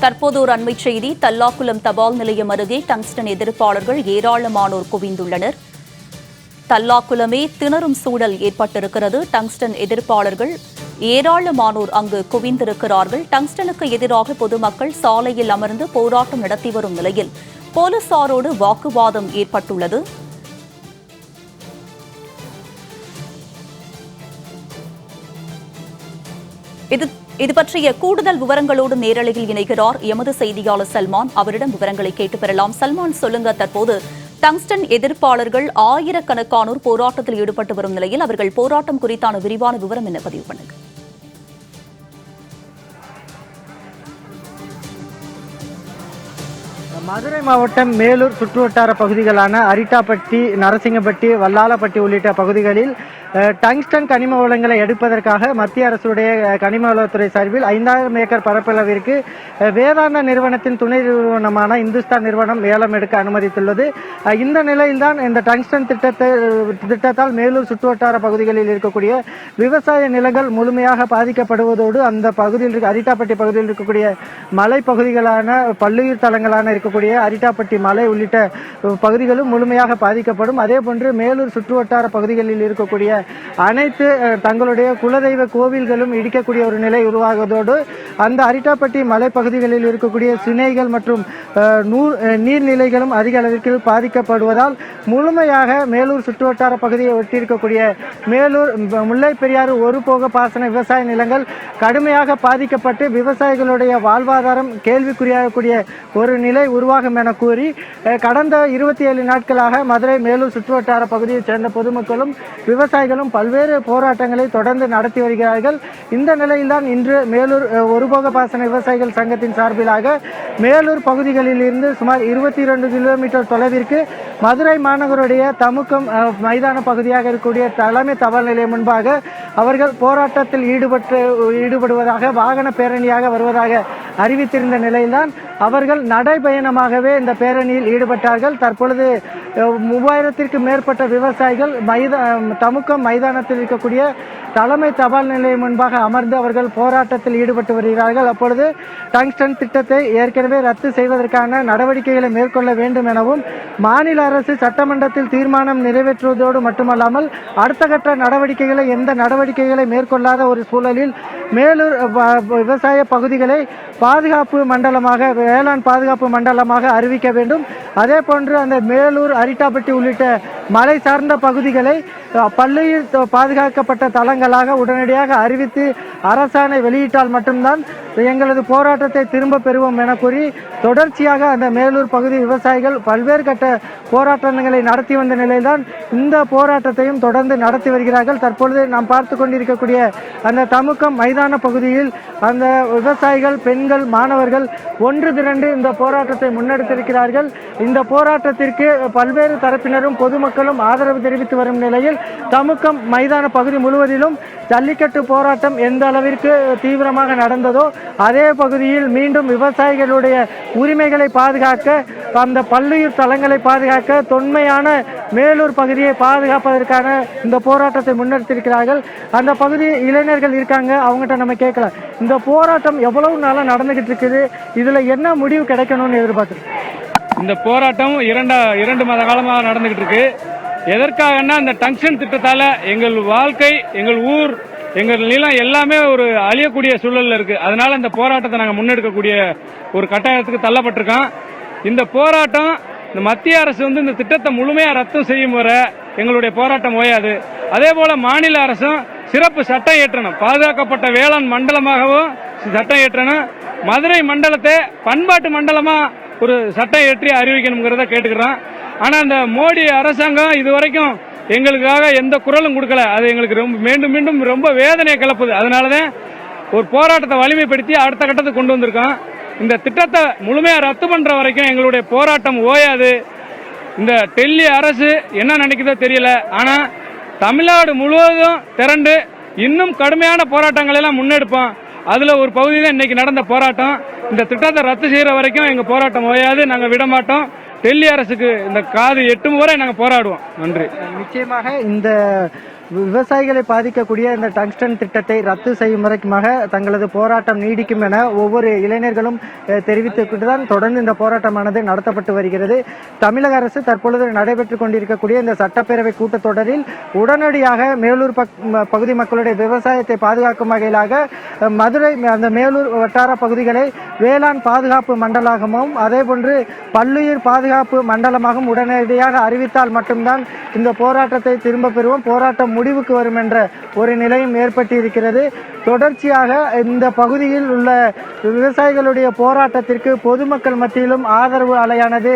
தற்போது ஒரு அண்மை செய்தி. தல்லாக்குளம் தபால் நிலையம் அருகே டங்ஸ்டன் எதிர்ப்பாளர்கள் ஏராளமானோர் குவிந்துள்ளனர். தல்லாக்குளமே திணறும் சூழல் ஏற்பட்டிருக்கிறது. டங்ஸ்டன் எதிர்ப்பாளர்கள் ஏராளமானோர் அங்கு குவிந்திருக்கிறார்கள். டங்ஸ்டனுக்கு எதிராக பொதுமக்கள் சாலையில் அமர்ந்து போராட்டம் நடத்தி வரும் நிலையில் போலீசாரோடு வாக்குவாதம் ஏற்பட்டுள்ளது. இது இது பற்றிய கூடுதல் விவரங்களோடு நேரலையில் இணைகிறார் எமது செய்தியாளர் சல்மான். அவரிடம் விவரங்களை கேட்டு பெறலாம் சல்மான் சொல்லுங்க. தற்போது டங்ஸ்டன் எதிர்ப்பாளர்கள் ஆயிரக்கணக்கானோர் போராட்டத்தில் ஈடுபட்டு வரும் நிலையில் அவர்கள் போராட்டம் குறித்தான விரிவான விவரம் என்ன? பதிவு பண்ணுங்க. மதுரை மாவட்டம் மேலூர் சுற்றுவட்டார பகுதிகளான அரிட்டாப்பட்டி நரசிங்கப்பட்டி வல்லாலப்பட்டி உள்ளிட்ட பகுதிகளில் டங்ஸ்டன் கனிம வளங்களை எடுப்பதற்காக மத்திய அரசுடைய கனிமவளத்துறை கனிம வளத்துறை சார்பில் ஐந்தாயிரம் ஏக்கர் பரப்பளவிற்கு வேதாந்த வேதாந்தா நிறுவனத்தின் துணை நிறுவனமான இந்துஸ்தான் நிறுவனம் ஏலம் எடுக்க அனுமதித்துள்ளது. இந்த நிலையில்தான் இந்த டங்ஸ்டன் திட்டத்தை திட்டத்தால் மேலூர் சுற்றுவட்டார பகுதிகளில் இருக்கக்கூடிய விவசாய நிலங்கள் முழுமையாக பாதிக்கப்படுவதோடு அந்த பகுதியில் இருக்க அரிட்டாப்பட்டி பகுதியில் இருக்கக்கூடிய மலை பகுதிகளான பல்லுயிர் தலங்களான இருக்கக்கூடிய அரிட்டாப்பட்டி மலை உள்ளிட்ட பகுதிகளும் முழுமையாக பாதிக்கப்படும். அதே போன்று மேலூர் சுற்றுவட்டார பகுதிகளில் இருக்கக்கூடிய அனைத்து தங்களுடைய குலதெய்வ கோவில்களும் இடிக்கக்கூடிய ஒரு நிலை உருவாகுவதோடு அந்த அரிட்டாப்பட்டி மலைப்பகுதிகளில் இருக்கக்கூடிய சினைகள் மற்றும் நூர் நீர்நிலைகளும் அதிக அளவிற்கு பாதிக்கப்படுவதால் முழுமையாக மேலூர் சுற்றுவட்டார பகுதியை ஒட்டியிருக்கக்கூடிய மேலூர் முல்லை பெரியாறு ஒரு போக பாசன விவசாய நிலங்கள் கடுமையாக பாதிக்கப்பட்டு விவசாயிகளுடைய வாழ்வாதாரம் கேள்விக்குறியாகக்கூடிய ஒரு நிலை உருவாகும் என கூறி கடந்த இருபத்தி ஏழு நாட்களாக மதுரை மேலூர் சுற்றுவட்டார பகுதியைச் சேர்ந்த பொதுமக்களும் விவசாயிகளும் பல்வேறு போராட்டங்களை தொடர்ந்து நடத்தி வருகிறார்கள். இந்த நிலையில்தான் இன்று மேலூர் ஒருபோக பாசன விவசாயிகள் சங்கத்தின் சார்பிலாக மேலூர் பகுதிகளில் இருந்து சுமார் இருபத்தி இரண்டு கிலோமீட்டர் தொலைவிற்கு மதுரை மாநகருடைய தமுக்கம் மைதான பகுதியாக இருக்கக்கூடிய தலைமை தபால் நிலையம் முன்பாக அவர்கள் போராட்டத்தில் ஈடுபட்டு ஈடுபடுவதாக வாகன பேரணியாக வருவதாக அறிவித்திருந்த நிலையில்தான் அவர்கள் நடைபயணமாகவே இந்த பேரணியில் ஈடுபட்டார்கள். தற்பொழுது மூவாயிரத்திற்கு மேற்பட்ட விவசாயிகள் மைதா தமுக்கம் மைதானத்தில் இருக்கக்கூடிய தலைமை தபால் நிலையம் முன்பாக அமர்ந்து அவர்கள் போராட்டத்தில் ஈடுபட்டு வருகிறார்கள். அப்பொழுது டங்ஸ்டன் திட்டத்தை ஏற்கனவே ரத்து செய்வதற்கான நடவடிக்கைகளை மேற்கொள்ள வேண்டும் எனவும் மாநில அரசு சட்டமன்றத்தில் தீர்மானம் நிறைவேற்றுவதோடு மட்டுமல்லாமல் அடுத்த கட்ட நடவடிக்கைகளை எந்த நடவடிக்கைகளை மேற்கொள்ளாத ஒரு சூழலில் மேலூர் விவசாய பகுதிகளை பாதுகாப்பு மண்டலமாக வேளாண் பாதுகாப்பு மண்டலமாக அறிவிக்க வேண்டும். அதே போன்று அந்த மேலூர் அரிட்டாப்பட்டி உள்ளிட்ட மலை சார்ந்த பகுதிகளை பள்ளியில் பாதுகாக்கப்பட்ட தளங்களாக உடனடியாக அறிவித்து அரசாணை வெளியிட்டால் மட்டும்தான் எங்களது போராட்டத்தை திரும்ப பெறுவோம் என கூறி தொடர்ச்சியாக அந்த மேலூர் பகுதி விவசாயிகள் பல்வேறு கட்ட போராட்டங்களை நடத்தி வந்த நிலையில்தான் இந்த போராட்டத்தையும் தொடர்ந்து நடத்தி வருகிறார்கள். தற்பொழுது நாம் பார்த்து கொண்டிருக்கக்கூடிய அந்த தமுக்கம் மைதான பகுதியில் அந்த விவசாயிகள் பெண்கள் மாணவர்கள் ஒன்று திரண்டு இந்த போராட்டத்தை முன்னெடுத்திருக்கிறார்கள். இந்த போராட்டத்திற்கு பல்வேறு தரப்பினரும் பொதுமக்களும் ஆதரவு தெரிவித்து வரும் நிலையில் தமுக்கம் மைதான பகுதி முழுவதிலும் ஜல்லிக்கட்டு போராட்டம் எந்த அளவிற்கு தீவிரமாக நடந்ததோ அதே பகுதியில் மீண்டும் விவசாயிகளுடைய உரிமைகளை பாதுகாக்க அந்த பல்லுயிர் தலங்களை பாதுகாக்க தொன்மையான மேலூர் பகுதியை பாதுகாப்பதற்கான இந்த போராட்டத்தை முன்னெடுத்திருக்கிறார்கள். அந்த பகுதி இளைஞர்கள் இருக்காங்க அவங்ககிட்ட நம்ம கேட்கலாம். இந்த போராட்டம் எவ்வளவு நாளாக நடந்துகிட்டு இருக்குது? இதுல என்ன முடிவு கிடைக்கணும்னு எதிர்பார்க்குறோம் இந்த போராட்டம் இரண்டா இரண்டு மாத காலமாக நடந்துகிட்டு இருக்கு. எதற்காகன்னா இந்த டங்ஷன் திட்டத்தால எங்கள் வாழ்க்கை எங்கள் ஊர் எங்கள் நிலம் எல்லாமே ஒரு அழியக்கூடிய சூழல்ல இருக்கு. அதனால இந்த போராட்டத்தை நாங்கள் முன்னெடுக்கக்கூடிய ஒரு கட்டாயத்துக்கு தள்ளப்பட்டிருக்கோம். இந்த போராட்டம் இந்த மத்திய அரசு வந்து இந்த திட்டத்தை முழுமையா ரத்து செய்யும் வர எங்களுடைய போராட்டம் ஓயாது. அதே போல மாநில அரசும் சிறப்பு சட்டம் இயற்றணும். பாதுகாக்கப்பட்ட வேளாண் மண்டலமாகவும் சட்டம் இயற்றணும். மதுரை மண்டலத்தை பண்பாட்டு மண்டலமா ஒரு சட்டம் இயற்றி அறிவிக்கணுங்கிறத கேட்டுக்கிறோம். ஆனா இந்த மோடி அரசாங்கம் இது வரைக்கும் எங்களுக்காக எந்த குரலும் கொடுக்கல. அது எங்களுக்கு ரொம்ப மீண்டும் மீண்டும் ரொம்ப வேதனையை கிளப்புது. அதனாலதான் ஒரு போராட்டத்தை வலிமைப்படுத்தி அடுத்த கட்டத்துக்கு கொண்டு வந்திருக்கோம். இந்த திட்டத்தை முழுமையாக ரத்து பண்ணுற வரைக்கும் எங்களுடைய போராட்டம் ஓயாது. இந்த டெல்லி அரசு என்ன நினைக்குதோ தெரியல. ஆனால் தமிழ்நாடு முழுவதும் திரண்டு இன்னும் கடுமையான போராட்டங்களை எல்லாம் முன்னெடுப்போம். அதில் ஒரு பகுதி தான் இன்றைக்கி நடந்த போராட்டம். இந்த திட்டத்தை ரத்து செய்கிற வரைக்கும் எங்கள் போராட்டம் ஓயாது. நாங்கள் விட மாட்டோம். டெல்லி அரசுக்கு இந்த காது எட்டும் வரை நாங்கள் போராடுவோம். நன்றி. நிச்சயமாக இந்த விவசாயிகளை பாதிக்கக்கூடிய இந்த டங்ஸ்டன் திட்டத்தை ரத்து செய்யும் வரைக்குமாக தங்களது போராட்டம் நீடிக்கும் என ஒவ்வொரு இளைஞர்களும் அஹ், தெரிவித்துக்கிட்டு தான் தொடர்ந்து இந்த போராட்டமானது நடத்தப்பட்டு வருகிறது. தமிழக அரசு தற்பொழுது நடைபெற்றுக் கொண்டிருக்கக்கூடிய இந்த சட்டப்பேரவை கூட்டத்தொடரில் உடனடியாக மேலூர் பக்- பகுதி மக்களுடைய விவசாயத்தை பாதுகாக்கும் வகையிலாக மதுரை அந்த மேலூர் வட்டார பகுதிகளை வேளாண் பாதுகாப்பு மண்டலமாகவும் அதேபோன்று பல்லுயிர் பாதுகாப்பு மண்டலமாகவும் உடனடியாக அறிவித்தால் மட்டும்தான் இந்த போராட்டத்தை திரும்ப பெறுவோம். போராட்டம் முடிவுக்கு வரும் என்ற ஒரு நிலையும் ஏற்பட்டிருக்கிறது. தொடர்ச்சியாக இந்த பகுதியில் உள்ள விவசாயிகளுடைய போராட்டத்திற்கு பொதுமக்கள் மத்தியிலும் ஆதரவு அலையானது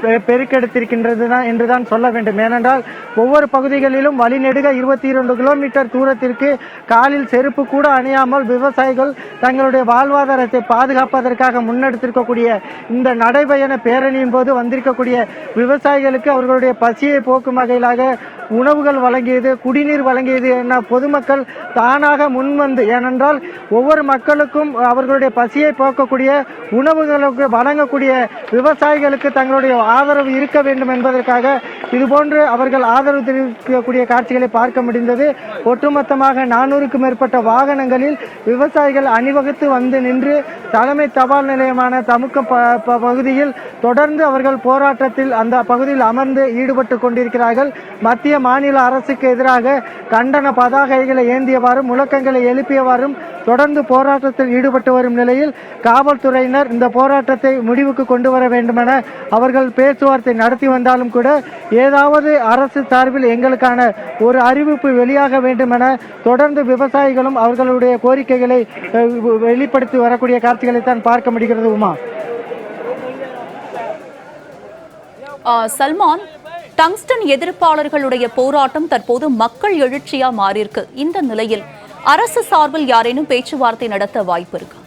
பெ- பெருக்கெடுத்திருக்கின்றது தான் என்றுதான் சொல்ல வேண்டும். ஏனென்றால் ஒவ்வொரு பகுதிகளிலும் வழிநெடுக இருபத்தி இரண்டு கிலோமீட்டர் தூரத்திற்கு காலில் செருப்பு கூட அணியாமல் விவசாயிகள் தங்களுடைய வாழ்வாதாரத்தை பாதுகாப்பதற்காக முன்னெடுத்திருக்கக்கூடிய இந்த நடைபயண பேரணியின் போது வந்திருக்கக்கூடிய விவசாயிகளுக்கு அவர்களுடைய பசியை போக்கும் வகையிலாக உணவுகள் வழங்கியது குடிநீர் வழங்கியது என பொதுமக்கள் தானாக முன்வந்து ஏனென்றால் ஒவ்வொரு மக்களுக்கும் அவர்களுடைய பசியை போக்கக்கூடிய உணவுகளுக்கு வழங்கக்கூடிய விவசாயிகளுக்கு தங்களுடைய ஆதரவு இருக்க வேண்டும் என்பதற்காக இதுபோன்று அவர்கள் ஆதரவு தெரிவிக்கக்கூடிய காட்சிகளை பார்க்க முடிந்தது. ஒட்டுமொத்தமாக நானூறுக்கும் மேற்பட்ட வாகனங்களில் விவசாயிகள் அணிவகுத்து வந்து நின்று தலைமை தபால் நிலையமான தமுக்க பகுதியில் தொடர்ந்து அவர்கள் போராட்டத்தில் அந்த பகுதியில் அமர்ந்து ஈடுபட்டு கொண்டிருக்கிறார்கள். மத்திய மாநில அரசுக்கு எதிராக கண்டன பதாகைகளை ஏந்தியவாறு முழக்கங்களை எழுப்பி எழுப்பியவாறும் தொடர்ந்து போராட்டத்தில் ஈடுபட்டு வரும் நிலையில் காவல்துறையினர் இந்த போராட்டத்தை முடிவுக்கு கொண்டு வர வேண்டுமென அவர்கள் பேச்சுவார்த்தை நடத்தி வந்தாலும் கூட ஏதாவது அரசு சார்பில் எங்களுக்கான ஒரு அறிவிப்பு வெளியாக வேண்டுமென தொடர்ந்து விவசாயிகளும் அவர்களுடைய கோரிக்கைகளை வெளிப்படுத்தி வரக்கூடிய காட்சிகளை தான் பார்க்க முடிகிறது உமா? சல்மான் டங்ஸ்டன் எதிர்ப்பாளர்களுடைய போராட்டம் தற்போது மக்கள் எழுச்சியா மாறியிருக்கு. இந்த நிலையில் அரசு சார்பில் யாரேனும் பேச்சுவார்த்தை நடத்த வாய்ப்பு இருக்கா?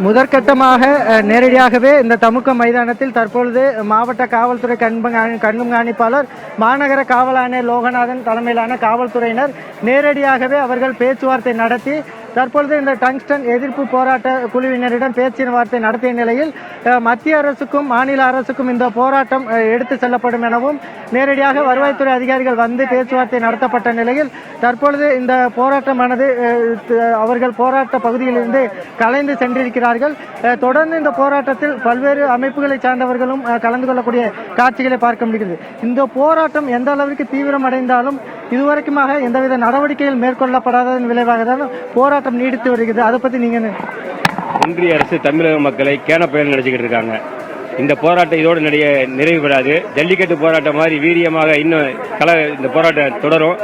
முதற்கட்டமாக நேரடியாகவே இந்த தமுக்க மைதானத்தில் தற்பொழுது மாவட்ட காவல்துறை கண்ப- கண்காணிப்பாளர் மாநகர காவல் ஆணையர் லோகநாதன் தலைமையிலான காவல்துறையினர் நேரடியாகவே அவர்கள் பேச்சுவார்த்தை நடத்தி தற்பொழுது இந்த டங்ஸ்டன் எதிர்ப்பு போராட்ட குழுவினரிடம் பேச்சுவார்த்தை நடத்திய நிலையில் மத்திய அரசுக்கும் மாநில அரசுக்கும் இந்த போராட்டம் எடுத்து செல்லப்படும் எனவும் நேரடியாக வருவாய்த்துறை அதிகாரிகள் வந்து பேச்சுவார்த்தை நடத்தப்பட்ட நிலையில் தற்பொழுது இந்த போராட்டமானது அவர்கள் போராட்ட பகுதியிலிருந்து கலைந்து சென்றிருக்கிறார்கள். தொடர்ந்து இந்த போராட்டத்தில் பல்வேறு அமைப்புகளை சார்ந்தவர்களும் கலந்து கொள்ளக்கூடிய காட்சிகளை பார்க்க முடிகிறது. இந்த போராட்டம் எந்த அளவிற்கு தீவிரம் அடைந்தாலும் இதுவரைக்குமாக எந்தவித நடவடிக்கைகள் மேற்கொள்ளப்படாததன் விளைவாக தான் போராட்டம் நீடித்து வருகிறது. அதை பத்தி நீங்க ஒன்றிய அரசு தமிழக மக்களை கேன பயன் நினைச்சுக்கிட்டு இருக்காங்க. இந்த போராட்டம் இதோடு நிறைய நிறைவு பெறாது ஜல்லிக்கட்டு போராட்டம் மாதிரி வீரியமாக இன்னும் கல இந்த போராட்டம் தொடரும்.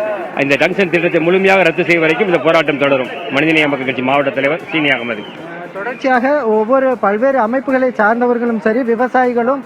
இந்த டங்ஷன் திட்டத்தை முழுமையாக ரத்து செய்யும் வரைக்கும் இந்த போராட்டம் தொடரும். மனிதநேய மக்கள் கட்சி மாவட்ட தலைவர் சீனி அகமது. தொடர்ச்சியாக ஒவ்வொரு பல்வேறு அமைப்புகளை சார்ந்தவர்களும் சரி விவசாயிகளும்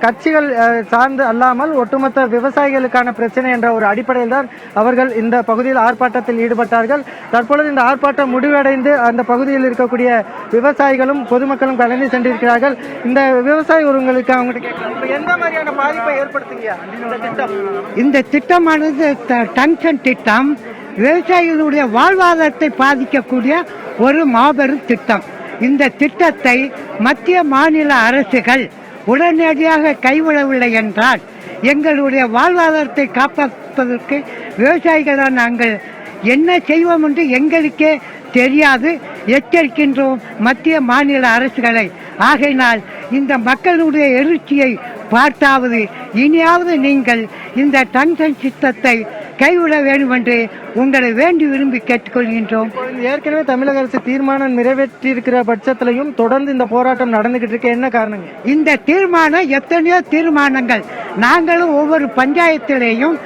கட்சிகள் சார்ந்து அல்லாமல் ஒட்டுமொத்த விவசாயிகளுக்கான பிரச்சனை என்ற ஒரு அடிப்படையில் தான் அவர்கள் இந்த பகுதியில் ஆர்ப்பாட்டத்தில் ஈடுபட்டார்கள். தற்பொழுது இந்த ஆர்ப்பாட்டம் முடிவடைந்து அந்த பகுதியில் இருக்கக்கூடிய விவசாயிகளும் பொதுமக்களும் கலந்து சென்றிருக்கிறார்கள். இந்த விவசாய உறவுகளுக்கு அவங்களுக்கு எந்த மாதிரியான பாதிப்பை ஏற்படுத்துங்க இந்த திட்டம். இந்த திட்டமானது ட- திட்டம் விவசாயிகளுடைய வாழ்வாதாரத்தை பாதிக்கக்கூடிய ஒரு மாபெரும் திட்டம். இந்த திட்டத்தை மத்திய மாநில அரசுகள் உடனடியாக கைவிடவில்லை என்றால் எங்களுடைய வாழ்வாதாரத்தை காப்பாற்றுவதற்கு விவசாயிகளான நாங்கள் என்ன செய்வோம் என்று எங்களுக்கே தெரியாது. எச்சரிக்கின்றோம் மத்திய மாநில அரசுகளை. ஆகையினால் இந்த மக்களுடைய எழுச்சியை பார்த்தாவது இனியாவது நீங்கள் இந்த டங்ஷன் சித்தத்தை கைவிட வேண்டும் என்று உங்களை வேண்டி விரும்பி கேட்டுக்கொள்கின்றோம். ஏற்கனவே தமிழக அரசு தீர்மானம் நிறைவேற்றி இருக்கிற பட்சத்திலையும் தொடர்ந்து இந்த போராட்டம் நடந்துகிட்டு இருக்கு. என்ன காரணங்க? இந்த தீர்மானம் எத்தனையோ தீர்மானங்கள். நாங்களும் ஒவ்வொரு பஞ்சாயத்திலேயும்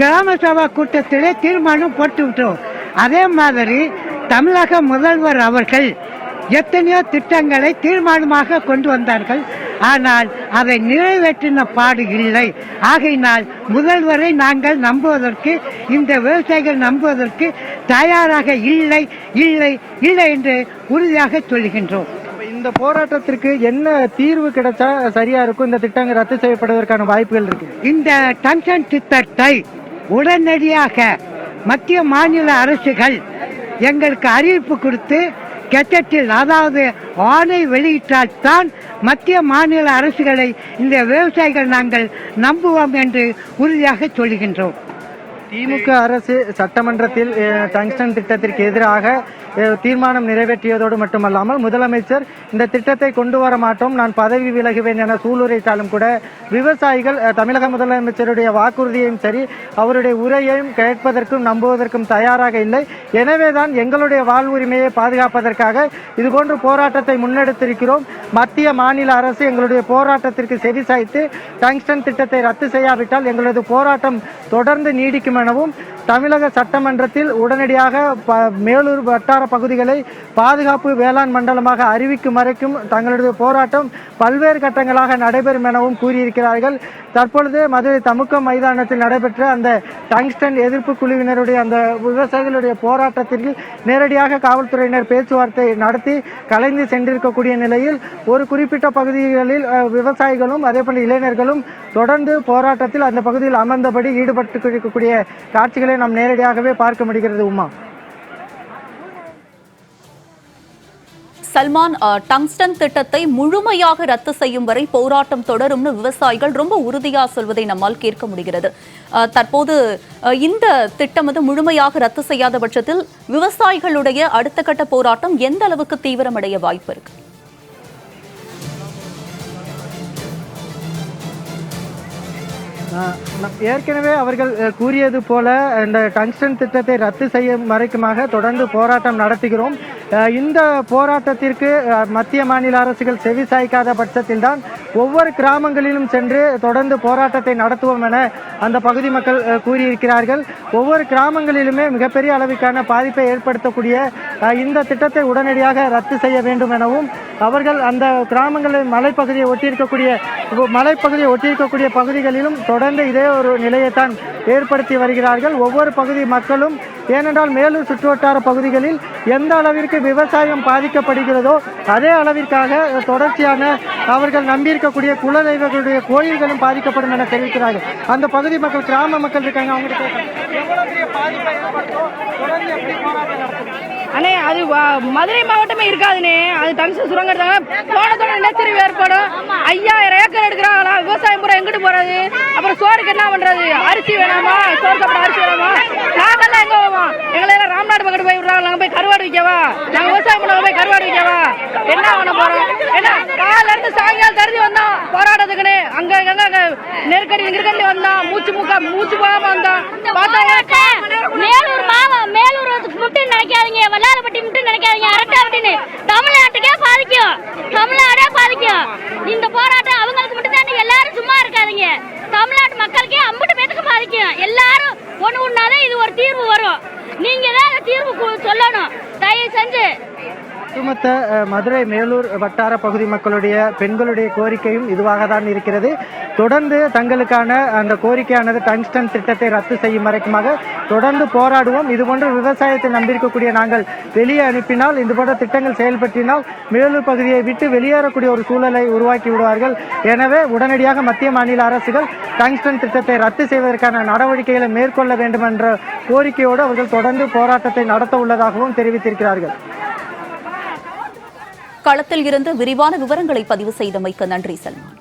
கிராம சபா கூட்டத்திலே தீர்மானம் போட்டு விட்டோம் அதே மாதிரி தமிழக முதல்வர் அவர்கள் எத்தனையோ திட்டங்களை தீர்மானமாக கொண்டு வந்தார்கள். ஆனால் அதை நிறைவேற்றின பாடு இல்லை. ஆகையினால் முதல்வரை நாங்கள் நம்புவதற்கு இந்த விவசாயிகள் நம்புவதற்கு தயாராக இல்லை இல்லை இல்லை என்று உறுதியாக சொல்கின்றோம். இந்த போராட்டத்திற்கு என்ன தீர்வு கிடைச்சா சரியா இருக்கும்? இந்த திட்டங்கள் ரத்து செய்யப்படுவதற்கான வாய்ப்புகள் இருக்கு. இந்த டங்ஷன் திட்டத்தை உடனடியாக மத்திய மாநில அரசுகள் எங்களுக்கு அறிவிப்பு கொடுத்து கெட்டத்தில் அதாவது ஆணை வெளியிட்டால் தான் மத்திய மாநில அரசுகளை இந்த விவசாயிகள் நாங்கள் நம்புவோம் என்று உறுதியாக சொல்கின்றோம். திமுக அரசு சட்டமன்றத்தில் டங்ஸ்டன் திட்டத்திற்கு எதிராக தீர்மானம் நிறைவேற்றியதோடு மட்டுமல்லாமல் முதலமைச்சர் இந்த திட்டத்தை கொண்டு வர மாட்டோம் நான் பதவி விலகுவேன் என சூளுரைத்தாலும் கூட விவசாயிகள் தமிழக முதலமைச்சருடைய வாக்குறுதியையும் சரி அவருடைய உரையையும் கேட்பதற்கும் நம்புவதற்கும் தயாராக இல்லை. எனவேதான் எங்களுடைய வாழ்வுரிமையை பாதுகாப்பதற்காக இதுபோன்ற போராட்டத்தை முன்னெடுத்திருக்கிறோம். மத்திய மாநில அரசு எங்களுடைய போராட்டத்திற்கு செவிசாய்த்து டங்ஸ்டன் திட்டத்தை ரத்து செய்யாவிட்டால் எங்களது போராட்டம் தொடர்ந்து நீடிக்கும் எனவும் தமிழக சட்டமன்றத்தில் உடனடியாக ப- மேலூர் வட்டார பகுதிகளை பாதுகாப்பு வேளாண் மண்டலமாக அறிவிக்கும் வரைக்கும் தங்களது போராட்டம் பல்வேறு கட்டங்களாக நடைபெறும் எனவும் கூறியிருக்கிறார்கள். தற்பொழுது மதுரை தமுக்கம் மைதானத்தில் நடைபெற்ற அந்த டங்ஸ்டன் எதிர்ப்பு குழுவினருடைய அந்த விவசாயிகளுடைய போராட்டத்திற்கு நேரடியாக காவல்துறையினர் பேச்சுவார்த்தை நடத்தி கலைந்து சென்றிருக்கக்கூடிய நிலையில் ஒரு குறிப்பிட்ட பகுதிகளில் விவசாயிகளும் அதேபோல் இளைஞர்களும் தொடர்ந்து போராட்டத்தில் அந்த பகுதியில் அமர்ந்தபடி ஈடுபட்டு இருக்கக்கூடிய காட்சிகளை நாம் நேரடியாகவே பார்க்க முடிகிறது உமா? சல்மான் டங்ஸ்டன் திட்டத்தை முழுமையாக ரத்து செய்யும் வரை போராட்டம் தொடரும்னு விவசாயிகள் ரொம்ப உறுதியா சொல்வதை நம்மால் கேட்க முடிகிறது. தற்போது இந்த திட்டம் வந்து முழுமையாக ரத்து செய்யாத பட்சத்தில் விவசாயிகளுடைய அடுத்த கட்ட போராட்டம் எந்த அளவுக்கு தீவிரமடைய வாய்ப்பு இருக்கு? ஏற்கனவே அவர்கள் கூறியது போல இந்த டங்ஸ்டன் திட்டத்தை ரத்து செய்யும் வரைக்குமாக தொடர்ந்து போராட்டம் நடத்துகிறோம். இந்த போராட்டத்திற்கு மத்திய மாநில அரசுகள் செவி சாய்க்காத பட்சத்தில்தான் ஒவ்வொரு கிராமங்களிலும் சென்று தொடர்ந்து போராட்டத்தை நடத்துவோம் என அந்த பகுதி மக்கள் கூறியிருக்கிறார்கள். ஒவ்வொரு கிராமங்களிலுமே மிகப்பெரிய அளவிற்கான பாதிப்பை ஏற்படுத்தக்கூடிய இந்த திட்டத்தை உடனடியாக ரத்து செய்ய வேண்டும் எனவும் அவர்கள் அந்த கிராமங்களில் மலைப்பகுதியை ஒட்டியிருக்கக்கூடிய மலைப்பகுதியை ஒட்டியிருக்கக்கூடிய பகுதிகளிலும் தொடர்ந்து இதே ஒரு நிலையைத்தான் ஏற்படுத்தி வருகிறார்கள். ஒவ்வொரு பகுதி மக்களும் ஏனென்றால் மேலூர் சுற்றுவட்டார பகுதிகளில் எந்த அளவிற்கு விவசாயம் பாதிக்கப்படுகிறதோ அதே அளவிற்காக தொடர்ச்சியான அவர்கள் நம்பியிருக்கக்கூடிய குலதெய்வங்களுடைய கோயில்களும் பாதிக்கப்படும் என தெரிவிக்கிறார்கள். அந்த பகுதி மக்கள் கிராம மக்கள் இருக்காங்க அவங்களுக்கு அண்ணே அது வ- மதுரை மாவட்டமே இருக்காதுண்ணே. அது டங்ஸ்டன் சுரங்க எடுத்தாங்க போனதோட நிலச்சரிவு ஏற்படும். ஐயாயிரம் ஏக்கர் எடுக்கிறாங்களா? விவசாயம் பூரா எங்கிட்டு போறது? அப்புறம் சோறுக்கு என்ன பண்றது? அரிசி வேணாமா? சோறு சாப்பிட அரிசி வேணாமா நாங்கெல்லாம் எங்க போவோம் எங்களை எல்லாம் ராம்நாடு பக்கத்து போய் கருவாடு விற்கவா? நாங்க விவசாயம் பண்ண போய் கருவாடு விற்கவா? என்ன பண்ண போறோம்? என்ன? காலைல இருந்து சாயங்காலம் தருதி வந்தோம் போராட்டத்துக்குன்னு. அங்க அங்க நெருக்கடி நெருக்கடி வந்தோம். மூச்சு முக்கா மூச்சு போகாம வந்தோம். பார்த்தா மேலூர் மாவட்டம் மேலூர் மட்டும் நினைக்காதீங்க. வல்லாரப்பட்டி மட்டும் நினைக்காதீங்க. அரட்டாப்பட்டின்னு தமிழ்நாட்டுக்கே பாதிக்கும். தமிழ்நாடே பாதிக்கும். இந்த போராட்டம் அவங்களுக்கு மட்டும் தான் எல்லாரும் சும்மா இருக்காதீங்க. தமிழ்நாட்டு மக்களுக்கே அம்பட்டு பேத்துக்கு பாதிக்கும். எல்லாரும் ஒண்ணு ஒண்ணாதான் இது ஒரு தீர்வு வரும். நீங்க தான் தீர்வு சொல்லணும். தயவு செஞ்சு ஒட்டுமொத்த மதுரை மேலூர் வட்டார பகுதி மக்களுடைய பெண்களுடைய கோரிக்கையும் இதுவாக தான் இருக்கிறது. தொடர்ந்து தங்களுக்கான அந்த கோரிக்கையானது டங்ஸ்டன் திட்டத்தை ரத்து செய்யும் வரைக்குமாக தொடர்ந்து போராடுவோம். இதுபோன்ற விவசாயத்தை நம்பியிருக்கக்கூடிய நாங்கள் வெளியே அனுப்பினால் இது போன்ற திட்டங்கள் செயல்பற்றினால் மேலூர் பகுதியை விட்டு வெளியேறக்கூடிய ஒரு சூழலை உருவாக்கி விடுவார்கள். எனவே உடனடியாக மத்திய மாநில அரசுகள் டங்ஸ்டன் திட்டத்தை ரத்து செய்வதற்கான நடவடிக்கைகளை மேற்கொள்ள வேண்டும் என்ற கோரிக்கையோடு அவர்கள் தொடர்ந்து போராட்டத்தை நடத்த உள்ளதாகவும் தெரிவித்திருக்கிறார்கள். களத்தில் இருந்து விரிவான விவரங்களை பதிவு செய்தமைக்கு நன்றி சல்மான்.